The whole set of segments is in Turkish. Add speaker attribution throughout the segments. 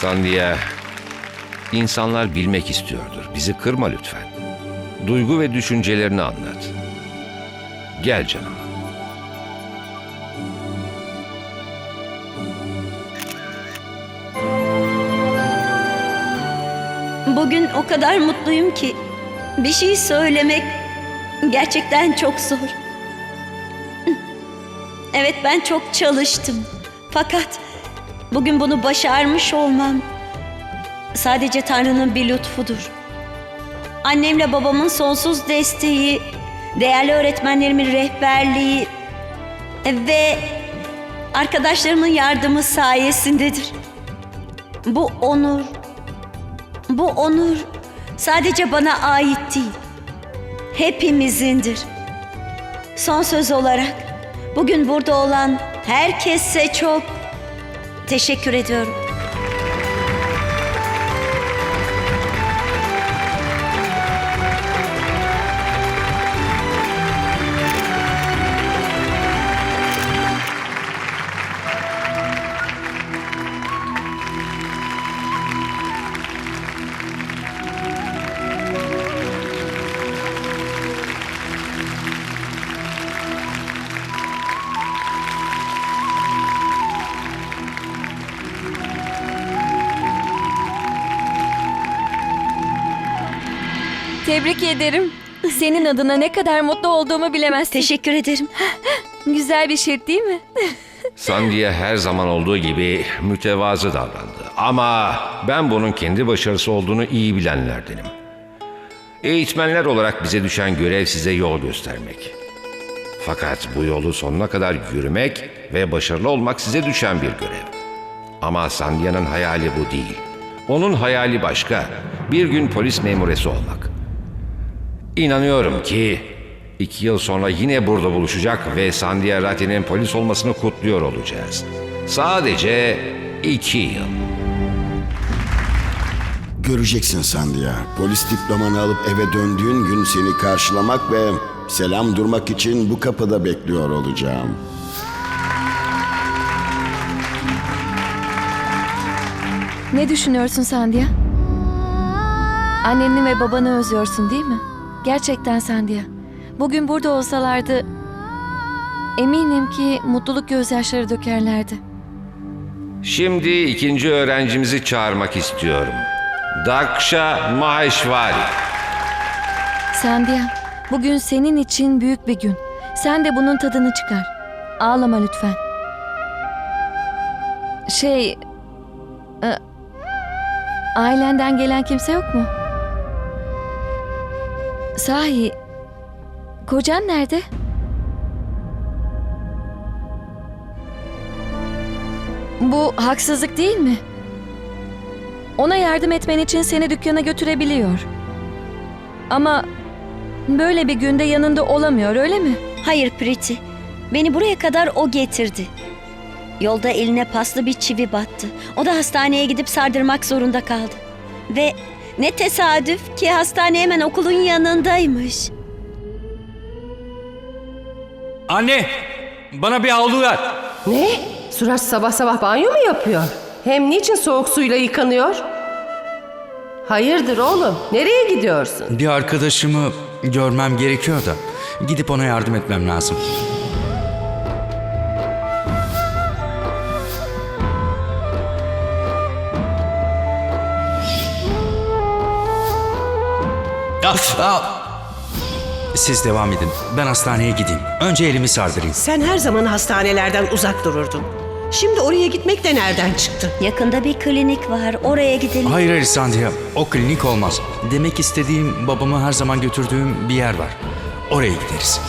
Speaker 1: Sandia, insanlar bilmek istiyordur. Bizi kırma lütfen. Duygu ve düşüncelerini anlat. Gel canım.
Speaker 2: Bugün o kadar mutluyum ki bir şey söylemek gerçekten çok zor. Evet ben çok çalıştım. Fakat bugün bunu başarmış olmam sadece Tanrı'nın bir lütfudur. Annemle babamın sonsuz desteği, değerli öğretmenlerimin rehberliği ve arkadaşlarımın yardımı sayesindedir. Bu onur, bu onur sadece bana ait değil. Hepimizindir. Son söz olarak bugün burada olan herkese çok teşekkür ediyorum.
Speaker 3: Tebrik ederim. Senin adına ne kadar mutlu olduğumu bilemezsin.
Speaker 2: Teşekkür ederim.
Speaker 3: Güzel bir şey değil mi?
Speaker 1: Sandia her zaman olduğu gibi mütevazı davrandı. Ama ben bunun kendi başarısı olduğunu iyi bilenlerdenim. Eğitmenler olarak bize düşen görev size yol göstermek. Fakat bu yolu sonuna kadar yürümek ve başarılı olmak size düşen bir görev. Ama Sandia'nın hayali bu değil. Onun hayali başka. Bir gün polis memuresi olmak. İnanıyorum ki iki yıl sonra yine burada buluşacak ve Sandia Rati'nin polis olmasını kutluyor olacağız. Sadece iki yıl.
Speaker 4: Göreceksin Sandia. Polis diplomanı alıp eve döndüğün gün seni karşılamak ve selam durmak için bu kapıda bekliyor olacağım.
Speaker 3: Ne düşünüyorsun Sandia? Anneni ve babanı özlüyorsun değil mi? Gerçekten Sandia. Bugün burada olsalardı eminim ki mutluluk gözyaşları dökerlerdi.
Speaker 1: Şimdi ikinci öğrencimizi çağırmak istiyorum. Daksha Maheshwari.
Speaker 3: Sandia, bugün senin için büyük bir gün. Sen de bunun tadını çıkar. Ağlama lütfen. Şey... e, ailenden gelen kimse yok mu? Sahi... Kocan nerede? Bu haksızlık değil mi? Ona yardım etmen için seni dükkana götürebiliyor. Ama böyle bir günde yanında olamıyor öyle mi?
Speaker 2: Hayır Priti. Beni buraya kadar o getirdi. Yolda eline paslı bir çivi battı. O da hastaneye gidip sardırmak zorunda kaldı. Ve ne tesadüf ki hastane hemen okulun yanındaymış.
Speaker 5: Anne! Bana bir havlu ver.
Speaker 6: Ne? Suraj sabah sabah banyo mu yapıyor? Hem niçin soğuk suyla yıkanıyor? Hayırdır oğlum? Nereye gidiyorsun?
Speaker 5: Bir arkadaşımı görmem gerekiyor da. Gidip ona yardım etmem lazım. Af, af. Siz devam edin. Ben hastaneye gideyim. Önce elimi sardırayım.
Speaker 7: Sen her zaman hastanelerden uzak dururdun. Şimdi oraya gitmek de nereden çıktı?
Speaker 2: Yakında bir klinik var. Oraya gidelim.
Speaker 5: Hayır hayır Sandia. O klinik olmaz. Demek istediğim babamı her zaman götürdüğüm bir yer var. Oraya gideriz.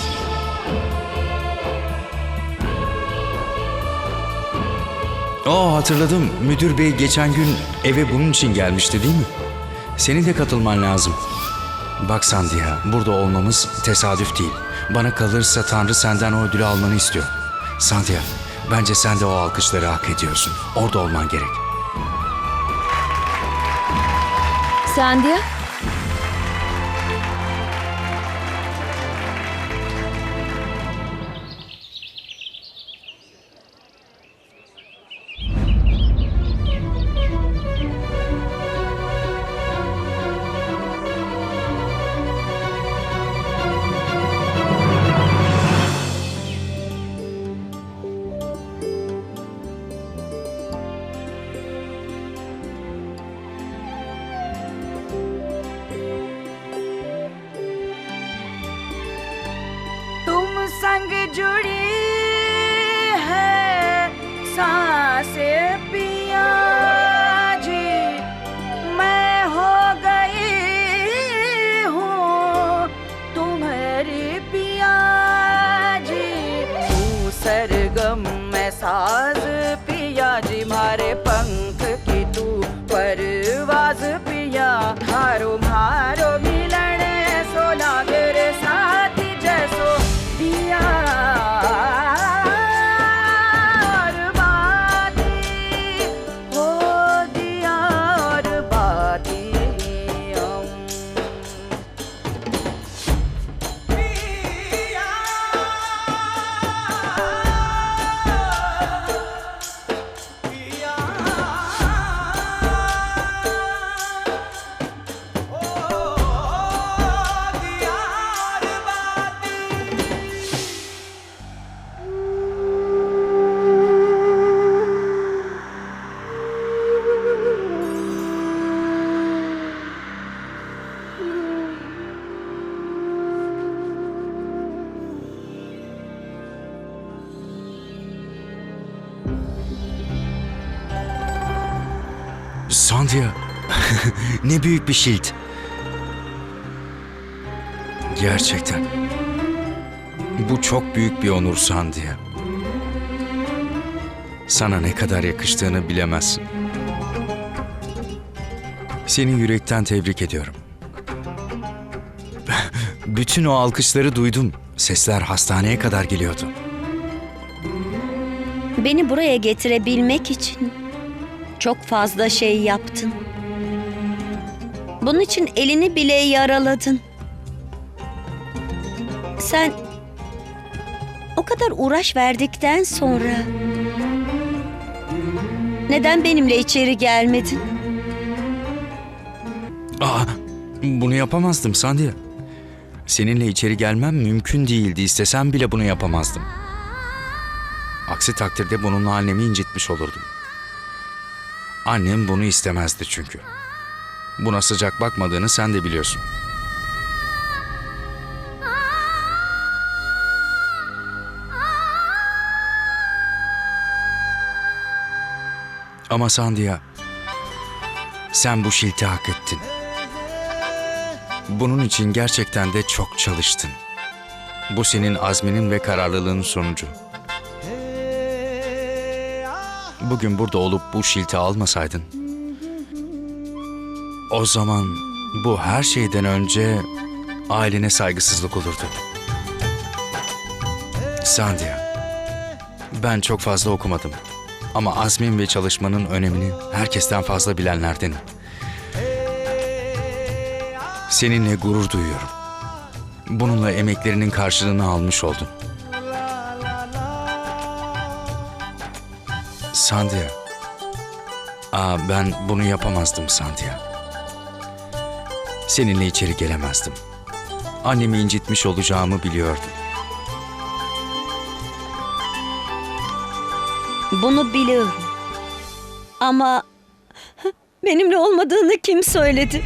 Speaker 5: Oo hatırladım. Müdür bey geçen gün eve bunun için gelmişti değil mi? Senin de katılman lazım. Bak Sandia, burada olmamız tesadüf değil. Bana kalırsa Tanrı senden o ödülü almanı istiyor. Sandia, bence sen de o alkışları hak ediyorsun. Orada olman gerek.
Speaker 3: Sandia?
Speaker 8: journey.
Speaker 5: Sandhya. ne büyük bir şilt. Gerçekten. Bu çok büyük bir onur Sandhya. Sana ne kadar yakıştığını bilemezsin. Seni yürekten tebrik ediyorum. Bütün o alkışları duydum. Sesler hastaneye kadar geliyordu.
Speaker 2: Beni buraya getirebilmek için çok fazla şey yaptın. Bunun için elini bile yaraladın. Sen o kadar uğraş verdikten sonra neden benimle içeri gelmedin?
Speaker 5: Aa, bunu yapamazdım Sandhya. Seninle içeri gelmem mümkün değildi. İstesem bile bunu yapamazdım. Aksi takdirde bununla annemi incitmiş olurdum. Annem bunu istemezdi çünkü. Buna sıcak bakmadığını sen de biliyorsun. Ama Sandhya, sen bu şilti hak ettin. Bunun için gerçekten de çok çalıştın. Bu senin azminin ve kararlılığın sonucu. Bugün burada olup bu şilti almasaydın, o zaman bu her şeyden önce ailene saygısızlık olurdu. Sandhya, ben çok fazla okumadım. Ama azmin ve çalışmanın önemini herkesten fazla bilenlerdenim. Seninle gurur duyuyorum. Bununla emeklerinin karşılığını almış oldun. Sandhya. Aa, ben bunu yapamazdım Sandhya. Seninle içeri gelemezdim. Annemi incitmiş olacağımı biliyordum.
Speaker 2: Bunu biliyorum. Ama benimle olmadığını kim söyledi?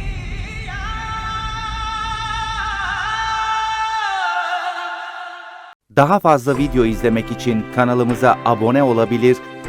Speaker 9: Daha fazla video izlemek için kanalımıza abone olabilir,